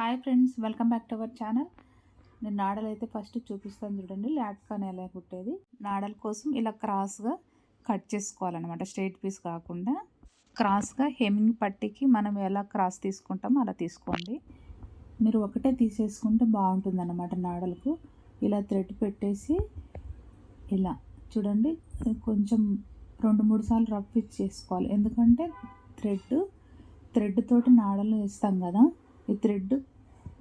Hi friends welcome back to our channel. నేను నాడలు అయితే ఫస్ట్ చూపిస్తాను చూడండి లాట్కాన్ ఎలా కుట్టేది. నాడల కోసం ఇలా క్రాస్గా కట్ చేసుకోవాలన్నమాట స్ట్రైట్ పీస్ కాకుండా. క్రాస్గా హెమ్మింగ్ పట్టికి మనం ఎలా క్రాస్ తీసుకుంటామో అలా తీసుకోండి. మీరు ఒకటే తీసేసుకుంటే బాగుంటుంది అన్నమాట నాడలకు. ఇలా థ్రెడ్ పెట్టేసి ఇలా చూడండి కొంచెం రెండు మూడు సార్లు రఫ్ చేసుకోవాలి ఎందుకంటే థ్రెడ్ థ్రెడ్ తోటి నాడలు వేస్తాం కదా. ఈ థ్రెడ్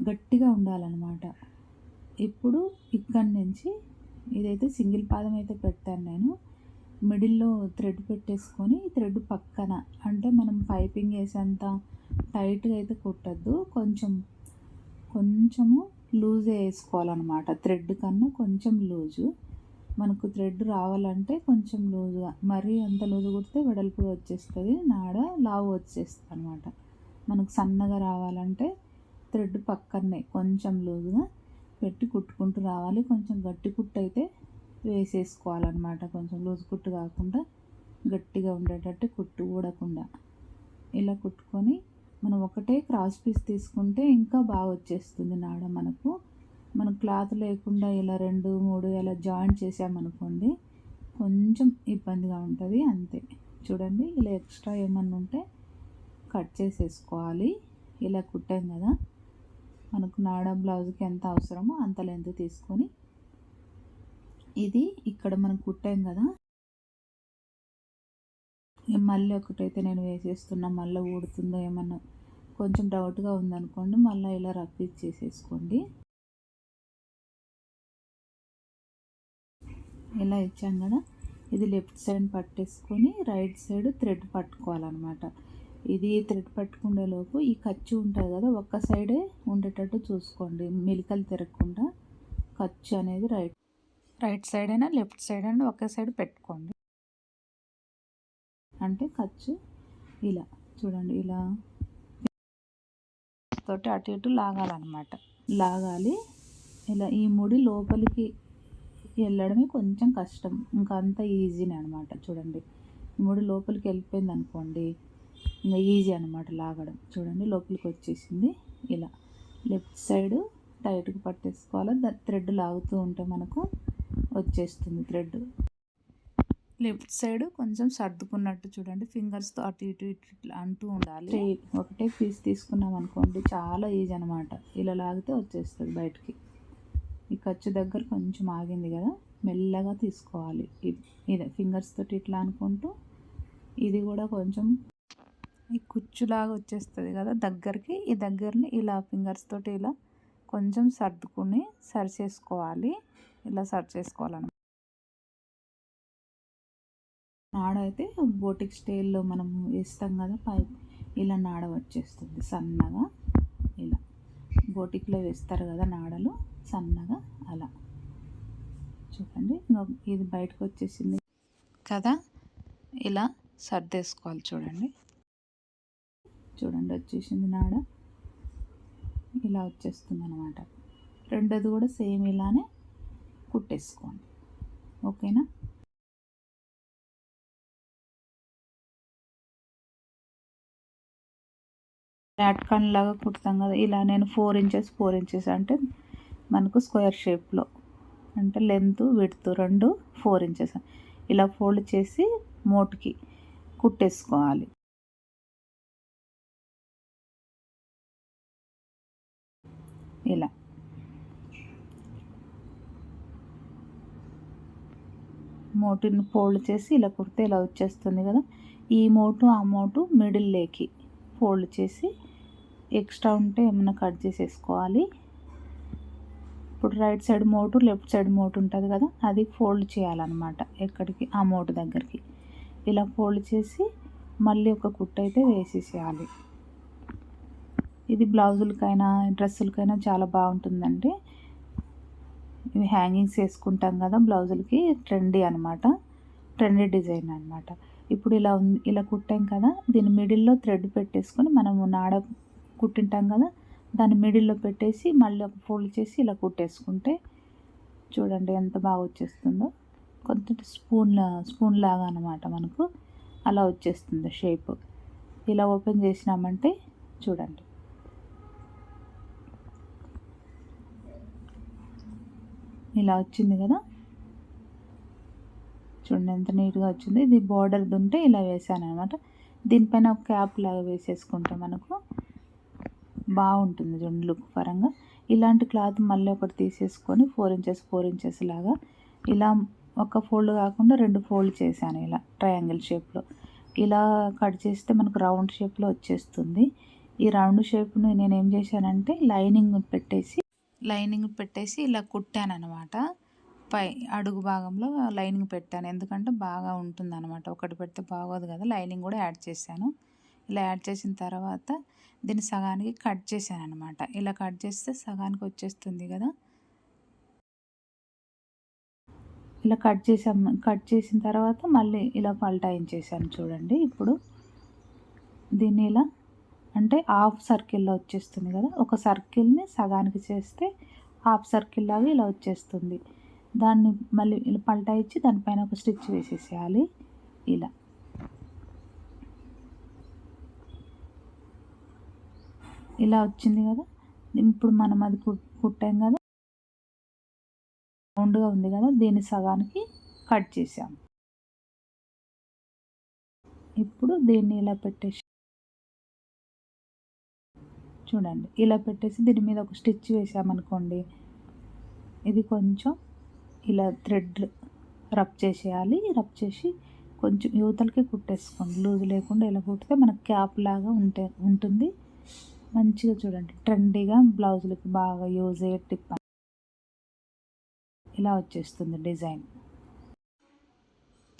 గట్టిగా ఉండాలన్నమాట. ఇప్పుడు ఇక్కడి నుంచి ఇదైతే సింగిల్ పాదం అయితే పెట్టాను నేను మిడిల్లో థ్రెడ్ పెట్టేసుకొని థ్రెడ్ పక్కన అంటే మనం పైపింగ్ వేసేంత టైట్గా అయితే కుట్టద్దు కొంచెం కొంచెము లూజ్ వేసుకోవాలన్నమాట. థ్రెడ్ కన్నా కొంచెం లూజు. మనకు థ్రెడ్ రావాలంటే కొంచెం లూజుగా మరీ అంత లూజు కుడితే వెడల్పుగా వచ్చేస్తుంది నాడ లావు వచ్చేస్తుంది అనమాట మనకు సన్నగా రావాలంటే థ్రెడ్ పక్కనే కొంచెం లూజుగా పెట్టి కుట్టుకుంటూ రావాలి. కొంచెం గట్టి కుట్టు అయితే వేసేసుకోవాలన్నమాట. కొంచెం లూజ్ కుట్టు కాకుండా గట్టిగా ఉండేటట్టు కుట్టు ఊడకుండా. ఇలా కుట్టుకొని మనం ఒకటే క్రాస్ పీస్ తీసుకుంటే ఇంకా బాగా వచ్చేస్తుంది నాడ మనకు. మనం క్లాత్ లేకుండా ఇలా రెండు మూడు ఇలా జాయింట్ చేసామనుకోండి కొంచెం ఇబ్బందిగా ఉంటుంది. అంతే. చూడండి ఇలా ఎక్స్ట్రా ఏమన్నా ఉంటే కట్ చేసేసుకోవాలి. ఇలా కుట్టాం కదా. మనకు నాడ బ్లౌజ్కి ఎంత అవసరమో అంత లెంత్ తీసుకొని ఇది ఇక్కడ మనం కుట్టాం కదా. మళ్ళీ ఒకటైతే నేను వేసేస్తున్నా. మళ్ళీ ఊడుతుందో ఏమన్నా కొంచెం డౌట్గా ఉందనుకోండి మళ్ళీ ఇలా రఫ్ చేసేసుకోండి ఇలా ఇచ్చాం కదా. ఇది లెఫ్ట్ సైడ్ పట్టేసుకొని రైట్ సైడ్ థ్రెడ్ పట్టుకోవాలన్నమాట. ఇది థ్రెడ్ పట్టుకునే లోపు ఈ ఖర్చు ఉంటుంది కదా ఒక్క సైడే ఉండేటట్టు చూసుకోండి. మిలికలు తిరగకుండా ఖర్చు అనేది రైట్ రైట్ సైడ్ అయినా లెఫ్ట్ సైడ్ అయినా ఒకే సైడ్ పెట్టుకోండి. అంటే ఖర్చు ఇలా చూడండి ఇలా. తోటి అటు ఇటు లాగాలన్నమాట. లాగాలి. ఇలా ఈ ముడి లోపలికి వెళ్ళడమే కొంచెం కష్టం. ఇంకా అంత ఈజీనే అనమాట చూడండి. ఈ ముడి లోపలికి వెళ్ళిపోయింది అనుకోండి ఇంకా ఈజీ అనమాట లాగడం. చూడండి లోపలికి వచ్చేసింది. ఇలా లెఫ్ట్ సైడ్ టైట్గా పట్టేసుకోవాలి. థ్రెడ్ లాగుతూ ఉంటే మనకు వచ్చేస్తుంది థ్రెడ్ లెఫ్ట్ సైడ్ కొంచెం సర్దుకున్నట్టు చూడండి. ఫింగర్స్తో అటు ఇటు ఇటు ఇట్లా అంటూ ఉండాలి. ఒకటే పీస్ తీసుకున్నాం అనుకోండి చాలా ఈజీ అనమాట ఇలా లాగితే వచ్చేస్తుంది బయటికి. ఈ ఖర్చు దగ్గర కొంచెం ఆగింది కదా మెల్లగా తీసుకోవాలి. ఇది ఫింగర్స్ తోటి ఇట్లా అనుకుంటూ ఇది కూడా కొంచెం ఈ కుచ్చులాగా వచ్చేస్తుంది కదా దగ్గరికి. ఈ దగ్గరని ఇలా ఫింగర్స్ తోటి ఇలా కొంచెం సర్దుకుని సరి చేసుకోవాలి ఇలా సరి చేసుకోవాలన్నమాట. నాడ అయితే బోటిక్ స్టైల్లో మనం వేస్తాం కదా పైప్. ఇలా నాడ వచ్చేస్తుంది సన్నగా. ఇలా బోటిక్లో వేస్తారు కదా నాడలు సన్నగా. అలా. చూడండి ఇది బయటకు వచ్చేసింది కదా. ఇలా సర్దేసుకోవాలి చూడండి. చూడండి వచ్చేసింది నాడ. ఇలా వచ్చేస్తుంది అనమాట రెండోది కూడా సేమ్ ఇలానే కుట్టేసుకోండి. ఓకేనా? ప్లాట్కాన్ లాగా కుడతాం కదా ఇలా నేను ఫోర్ ఇంచెస్ ఫోర్ ఇంచెస్ అంటే మనకు స్క్వేర్ షేప్లో అంటే లెంత్ విడ్త్ రెండు ఫోర్ ఇంచెస్. ఇలా ఫోల్డ్ చేసి మోటుకి కుట్టేసుకోవాలి. ఇలా. మోటుని ఫోల్డ్ చేసి ఇలా కుడితే ఇలా వచ్చేస్తుంది కదా. ఈ మోటు ఆ మోటు మిడిల్ లేకి ఫోల్డ్ చేసి ఎక్స్ట్రా ఉంటే ఏమైనా కట్ చేసేసుకోవాలి. ఇప్పుడు రైట్ సైడ్ మోటు లెఫ్ట్ సైడ్ మోటు ఉంటుంది కదా అది ఫోల్డ్ చేయాలన్నమాట ఎక్కడికి ఆ మోటు దగ్గరికి. ఇలా ఫోల్డ్ చేసి మళ్ళీ ఒక కుట్టు అయితే వేసేసేయాలి. ఇది బ్లౌజులకైనా డ్రెస్సులకైనా చాలా బాగుంటుందండి. ఇవి హ్యాంగింగ్స్ వేసుకుంటాం కదా బ్లౌజులకి ట్రెండీ అనమాట ట్రెండీ డిజైన్ అనమాట ఇప్పుడు ఇలా ఉంది ఇలా కుట్టాం కదా దీని మిడిల్లో థ్రెడ్ పెట్టేసుకొని మనము నాడ కుట్టింటాం కదా దాన్ని మిడిల్లో పెట్టేసి మళ్ళీ ఒక ఫోల్డ్ చేసి ఇలా కుట్టేసుకుంటే చూడండి ఎంత బాగా వచ్చేస్తుందో. కొంత స్పూన్ స్పూన్ లాగా అనమాట మనకు. అలా వచ్చేస్తుంది షేప్. ఇలా ఓపెన్ చేసినామంటే చూడండి. ఇలా వచ్చింది కదా. చూడండి ఎంత నీట్గా వచ్చింది. ఇది బార్డర్ ఉంటే ఇలా వేసాను అనమాట దీనిపైన ఒక క్యాప్ లాగా వేసేసుకుంటే మనకు బాగుంటుంది చూడండి లుక్ పరంగా. ఇలాంటి క్లాత్ మళ్ళీ ఒకటి తీసేసుకొని ఫోర్ ఇంచెస్ ఫోర్ ఇంచెస్ లాగా ఇలా ఒక ఫోల్డ్ కాకుండా రెండు ఫోల్డ్ చేశాను ఇలా ట్రయాంగిల్ షేప్లో ఇలా కట్ చేస్తే మనకు రౌండ్ షేప్లో వచ్చేస్తుంది. ఈ రౌండ్ షేప్ను నేను ఏం చేశానంటే లైనింగ్ పెట్టేసి లైనింగ్ పెట్టేసి ఇలా కుట్టాను అనమాట పై అడుగు భాగంలో లైనింగ్ పెట్టాను. ఎందుకంటే బాగా ఉంటుంది అనమాట ఒకటి పెడితే బాగోదు కదా. లైనింగ్ కూడా యాడ్ చేశాను. ఇలా యాడ్ చేసిన తర్వాత దీన్ని సగానికి కట్ చేశాను అనమాట ఇలా కట్ చేస్తే సగానికి వచ్చేస్తుంది కదా. ఇలా కట్ చేసాం. కట్ చేసిన తర్వాత మళ్ళీ ఇలా పల్టాయించేసాను చూడండి. ఇప్పుడు దీన్ని ఇలా అంటే హాఫ్ సర్కిల్లో వచ్చేస్తుంది కదా. ఒక సర్కిల్ని సగానికి చేస్తే హాఫ్ సర్కిల్ లాగా ఇలా వచ్చేస్తుంది. దాన్ని మళ్ళీ ఇలా పల్టా ఇచ్చి దానిపైన ఒక స్టిచ్ వేసేసేయాలి. ఇలా. ఇలా వచ్చింది కదా. ఇప్పుడు మనం అది కుట్టాం కదా. రౌండ్గా ఉంది కదా. దీన్ని సగానికి కట్ చేసాం. ఇప్పుడు దీన్ని ఇలా పెట్టేసి చూడండి. ఇలా పెట్టేసి దీని మీద ఒక స్టిచ్ వేసామనుకోండి. ఇది కొంచెం ఇలా థ్రెడ్ రబ్ చేసేయాలి. రబ్ చేసి కొంచెం యువతలకి కుట్టేసుకోండి. లూజ్ లేకుండా ఇలా కుట్టితే మనకు క్యాప్ లాగా ఉంటే ఉంటుంది. మంచిగా చూడండి. ట్రెండీగా బ్లౌజులకి బాగా యూజ్ అయ్యే టిప్ ఇలా వచ్చేస్తుంది డిజైన్.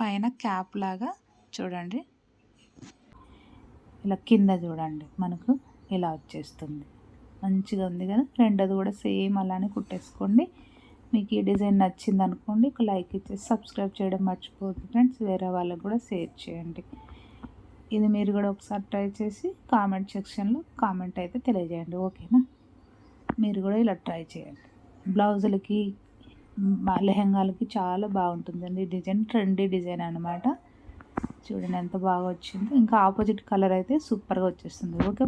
పైన క్యాప్ లాగా చూడండి. ఇలా కింద చూడండి మనకు. ఇలా వచ్చేస్తుంది. మంచిగా ఉంది కదా? రెండోది కూడా సేమ్ అలానే కుట్టేసుకోండి. మీకు ఈ డిజైన్ నచ్చింది అనుకోండి ఒక లైక్ ఇచ్చేసి సబ్స్క్రైబ్ చేయడం మర్చిపోద్దు ఫ్రెండ్స్. వేరే వాళ్ళకి కూడా షేర్ చేయండి. ఇది మీరు కూడా ఒకసారి ట్రై చేసి కామెంట్ సెక్షన్లో కామెంట్ అయితే తెలియజేయండి. ఓకేనా? మీరు కూడా ఇలా ట్రై చేయండి. బ్లౌజులకి లెహంగాలకి చాలా బాగుంటుందండి. డిజైన్ ట్రెండీ డిజైన్ అనమాట చూడండి ఎంత బాగా వచ్చింది. ఇంకా ఆపోజిట్ కలర్ అయితే సూపర్గా వచ్చేస్తుంది. ఓకే